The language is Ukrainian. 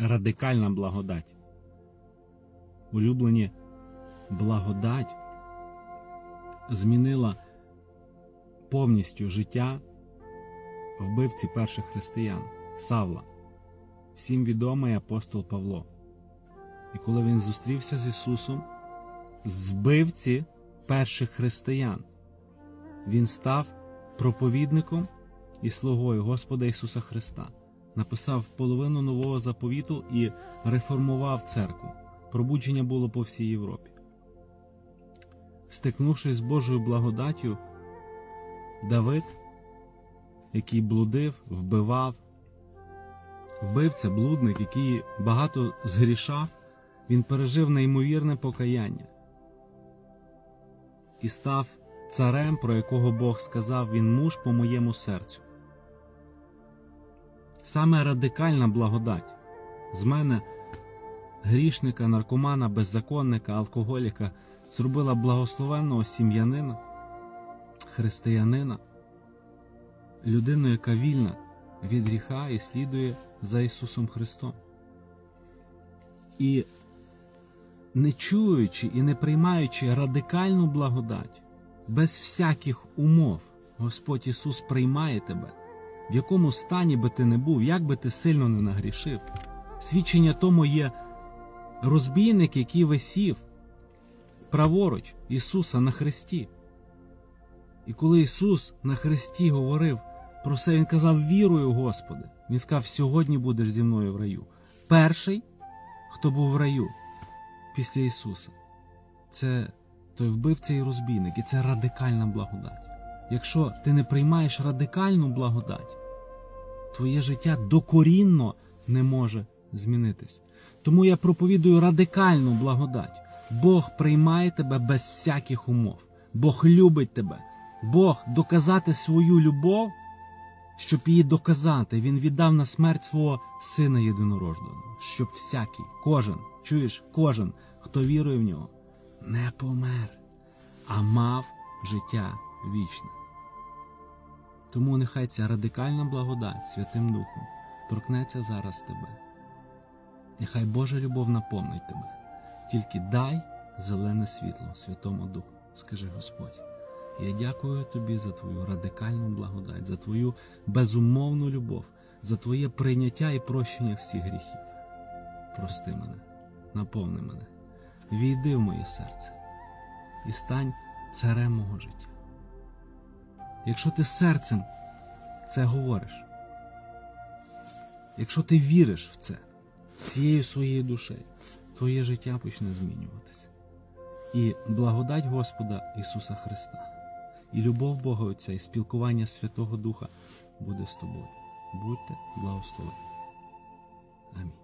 радикальна благодать. Улюблені благодать змінила повністю життя вбивці перших християн Савла, всім відомий апостол Павло. І коли він зустрівся з Ісусом, збивці перших християн, він став проповідником і слугою Господа Ісуса Христа, написав половину нового заповіту і реформував церкву. Пробудження було по всій Європі. Стикнувшись з Божою благодаттю, Давид, який блудив, вбивав, вбивця, блудник, який багато згрішав, він пережив неймовірне покаяння і став царем, про якого Бог сказав, він муж по моєму серцю. Саме радикальна благодать з мене, грішника, наркомана, беззаконника, алкоголіка, зробила благословенного сім'янина, християнина, людину, яка вільна від гріха і слідує за Ісусом Христом. І не чуючи і не приймаючи радикальну благодать, без всяких умов, Господь Ісус приймає тебе, в якому стані би ти не був, як би ти сильно не нагрішив. Свідчення тому є розбійник, який висів праворуч Ісуса на хресті. І коли Ісус на хресті говорив про це, Він казав: вірую, Господи. Він сказав, сьогодні будеш зі мною в раю. Перший, хто був в раю після Ісуса, це той вбивця і розбійник, і це радикальна благодать. Якщо ти не приймаєш радикальну благодать, твоє життя докорінно не може змінитись. Тому я проповідую радикальну благодать. Бог приймає тебе без всяких умов. Бог любить тебе. Бог доказати свою любов, щоб її доказати, Він віддав на смерть свого сина єдинорожного, щоб всякий, кожен, чуєш, кожен, хто вірує в нього, не помер, а мав життя вічне. Тому нехай ця радикальна благодать Святим Духом торкнеться зараз тебе. Нехай Божа любов наповнить тебе. Тільки дай зелене світло Святому Духу. Скажи Господь, я дякую тобі за твою радикальну благодать, за твою безумовну любов, за твоє прийняття і прощення всіх гріхів. Прости мене, наповни мене, війди в моє серце і стань царем мого життя. Якщо ти серцем це говориш, якщо ти віриш в це цією своєю душею, твоє життя почне змінюватися. І благодать Господа Ісуса Христа, і любов Бога Отця, і спілкування Святого Духа буде з тобою. Будьте благословені. Амінь.